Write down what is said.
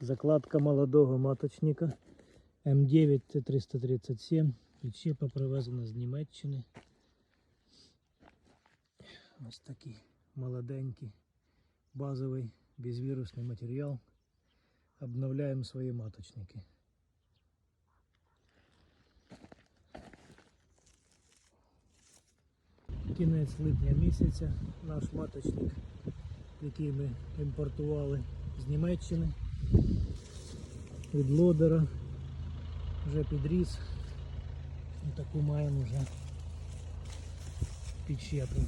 Закладка молодого маточника М9 Т337. Підщепа привезена з Німеччини. Ось такий молоденький, базовий безвірусний матеріал. Обновляємо свої маточники. Кінець липня місяця наш маточник, який ми імпортували з Німеччини від лодера, вже підріс. І таку маємо вже підщепу.